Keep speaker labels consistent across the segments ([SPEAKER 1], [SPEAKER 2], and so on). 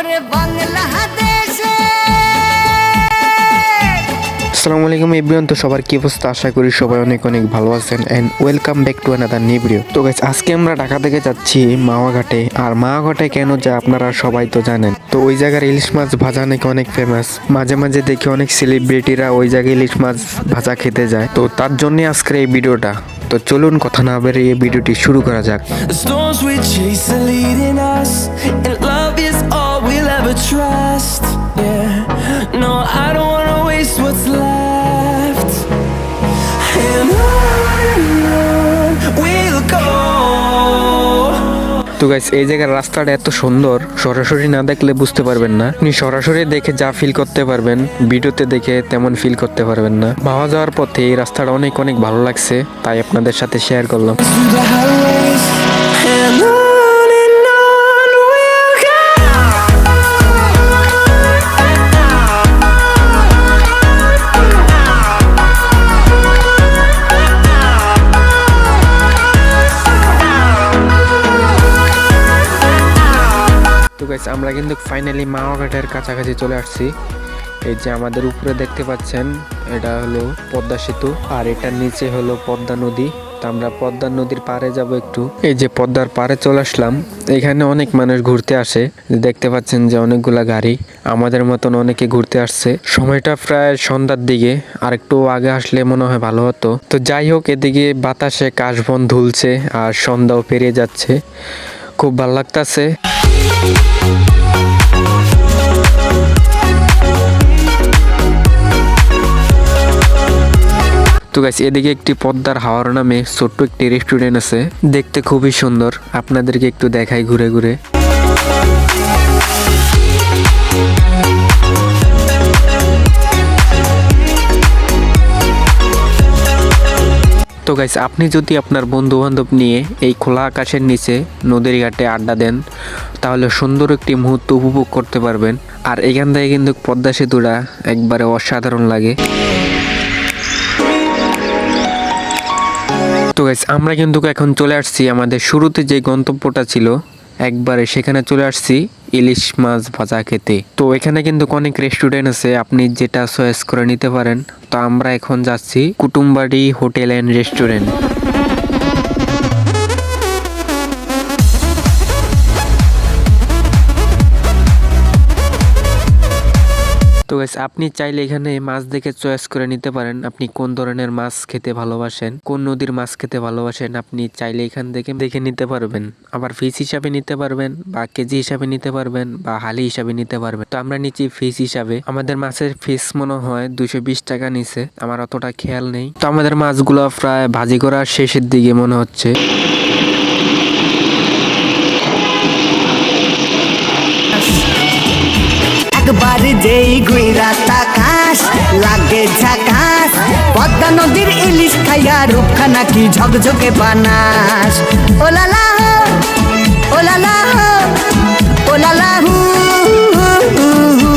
[SPEAKER 1] ওরে বাংলাদেশে
[SPEAKER 2] আসসালামু আলাইকুম এভরিওয়ান তো সবার কি অবস্থা? আশা করি সবাই অনেক অনেক ভালো আছেন। And welcome back to another new video তো গাইস আজকে আমরা ঢাকা থেকে যাচ্ছি মাওয়াঘাটে। আর মাওয়াঘাটে কেন যায় আপনারা সবাই তো জানেন। তো ওই জায়গার ইলিশ মাছ ভাজা নাকি অনেক ফেমাস মাঝে মাঝে দেখি অনেক সেলিব্রিটিরা ওই জায়গায় ইলিশ মাছ ভাজা খেতে যায়। তো তার জন্যই আজকের এই ভিডিওটা। তো চলুন কথা না বেরিয়ে এই ভিডিওটি শুরু করা যাক।
[SPEAKER 3] Ever trust. Yeah, no, I don't wanna waste what's left. And on we'll go.
[SPEAKER 2] তো গাইস এই জায়গার রাস্তাটা এত সুন্দর সরাসরি না দেখলে বুঝতে পারবেন না আপনি সরাসরি দেখে যা ফিল করতে পারবেন ভিডিওতে দেখে তেমন ফিল করতে পারবেন না ভাবা যাওয়ার পথে এই রাস্তাটা অনেক অনেক ভালো লাগছে তাই আপনাদের সাথে শেয়ার করলাম গাইস আমরা কিন্তু ফাইনালি মাওয়াঘাটের কাছাকাছি চলে আসছি। এই যে আমাদের উপরে দেখতে পাচ্ছেন, এটা হলো পদ্মা সেতু, আর এটার নিচে হলো পদ্মা নদী। তো আমরা পদ্মা নদীর পাড়ে যাব একটু। এই যে পদ্মার পাড়ে চলে আসলাম, এখানে অনেক মানুষ ঘুরতে আসে। দেখতে পাচ্ছেন যে অনেকগুলা গাড়ি, আমাদের মতন অনেকে ঘুরতে আসছে। সময়টা প্রায় সন্ধ্যার দিকে, আর একটু আগে আসলে মনে হয় ভালো হতো। তো যাই হোক, এদিকে বাতাসে কাশবন ধুলছে, আর সন্ধ্যাও পেরিয়ে যাচ্ছে। খুব ভালো লাগতাছে। তো গাইস এদিকে একটি পদ্মার হাওয়ার নামে ছোট্ট একটি রেস্টুরেন্ট আছে। দেখতে খুবই সুন্দর। আপনাদেরকে একটু দেখাই ঘুরে ঘুরে। তো গাইস আপনি যদি আপনার বন্ধু বান্ধব নিয়ে এই খোলা আকাশের নিচে নদীর ঘাটে আড্ডা দেন, তাহলে সুন্দর একটি মুহূর্ত উপভোগ করতে পারবেন। আর এখান থেকে কিন্তু পদ্মা সেতুটা একবারে অসাধারণ লাগে। তো গাইস আমরা কিন্তু এখন চলে আসছি আমাদের শুরুতে যে গন্তব্যটা ছিল, একবারে সেখানে চলে আসছি। ইলিশ মাছ ভাজা খেতে। তো এখানে কিন্তু অনেক রেস্টুরেন্ট আছে, আপনি যেটা চয়েস করে নিতে পারেন। তো আমরা এখন যাচ্ছি কুটুমবাড়ি হোটেল অ্যান্ড রেস্টুরেন্ট তো গাইস আপনি চাইলে এখানে মাছ দেখে চয়েস করে নিতে পারেন। আপনি কোন ধরনের মাছ খেতে ভালোবাসেন, কোন নদীর মাছ খেতে ভালোবাসেন, আপনি চাইলে এখান থেকে দেখে নিতে পারবেন। আবার ফিস হিসাবে নিতে পারবেন বা কেজি হিসাবে নিতে পারবেন বা হালি হিসাবে নিতে পারবেন। তো আমরা নিচ্ছি ফিস হিসাবে। আমাদের মাছের ফিস মনে হয় দুশো বিশ টাকা নিছে। আমার অতটা খেয়াল নেই। তো আমাদের মাছগুলো প্রায় ভাজি করার শেষের দিকে মনে হচ্ছে।
[SPEAKER 1] যেই গুইরা তাকাস লাগে ঝাকাস পদ্মা নদীর ইলিশ খাইয়া রূপখানা কি ঝকঝকে বানাস। ওলালা হু, হু, হু, হু,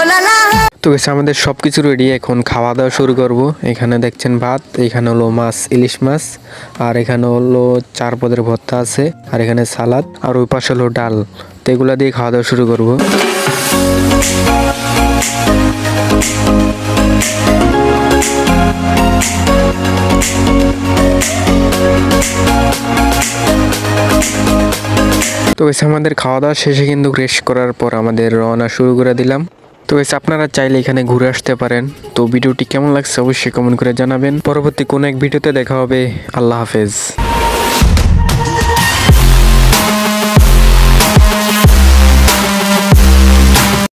[SPEAKER 1] ওলালা হো।
[SPEAKER 2] তো গেছে আমাদের সব কিছু রেডি এখন খাওয়া দাওয়া শুরু করব। এখানে দেখছেন ভাত এখানে হলো মাছ ইলিশ মাছ আর এখানে হলো চার পদের ভর্তা আছে আর এখানে সালাদ আর ওই পাশে হলো ডাল। তো এগুলা দিয়ে খাওয়া দাওয়া শুরু করব। তো গেছে আমাদের খাওয়া দাওয়া শেষে কিন্তু রেস্ট করার পর আমাদের রওনা শুরু করে দিলাম। তো গেছে আপনারা চাইলে এখানে ঘুরে আসতে পারেন। তো ভিডিওটি কেমন লাগছে অবশ্যই কমেন্ট করে জানাবেন। পরবর্তী কোনো এক ভিডিওতে দেখা হবে। আল্লাহ হাফেজ।